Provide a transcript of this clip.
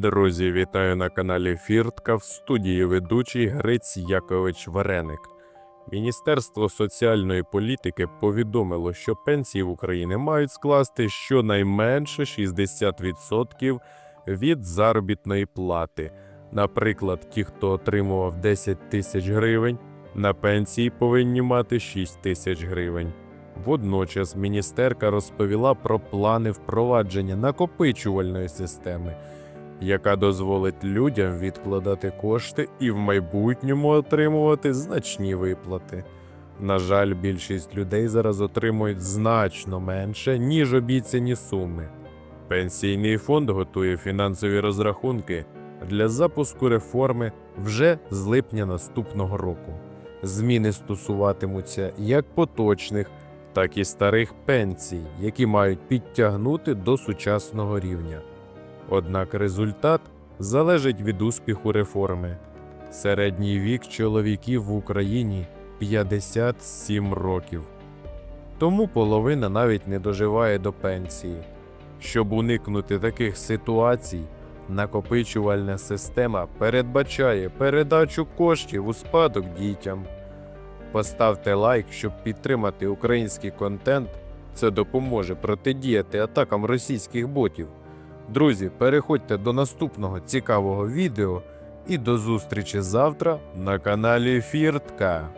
Друзі, вітаю на каналі Фіртка в студії ведучий Гриць Якович Вареник. Міністерство соціальної політики повідомило, що пенсії в Україні мають скласти щонайменше 60% від заробітної плати. Наприклад, ті, хто отримував 10 тисяч гривень, на пенсії повинні мати 6 тисяч гривень. Водночас міністерка розповіла про плани впровадження накопичувальної системи, яка дозволить людям відкладати кошти і в майбутньому отримувати значні виплати. На жаль, більшість людей зараз отримують значно менше, ніж обіцяні суми. Пенсійний фонд готує фінансові розрахунки для запуску реформи вже з липня наступного року. Зміни стосуватимуться як поточних, так і старих пенсій, які мають підтягнути до сучасного рівня. Однак результат залежить від успіху реформи. Середній вік чоловіків в Україні 57 років. Тому половина навіть не доживає до пенсії. Щоб уникнути таких ситуацій, накопичувальна система передбачає передачу коштів у спадок дітям. Поставте лайк, щоб підтримати український контент. Це допоможе протидіяти атакам російських ботів. Друзі, переходьте до наступного цікавого відео і до зустрічі завтра на каналі Фіртка.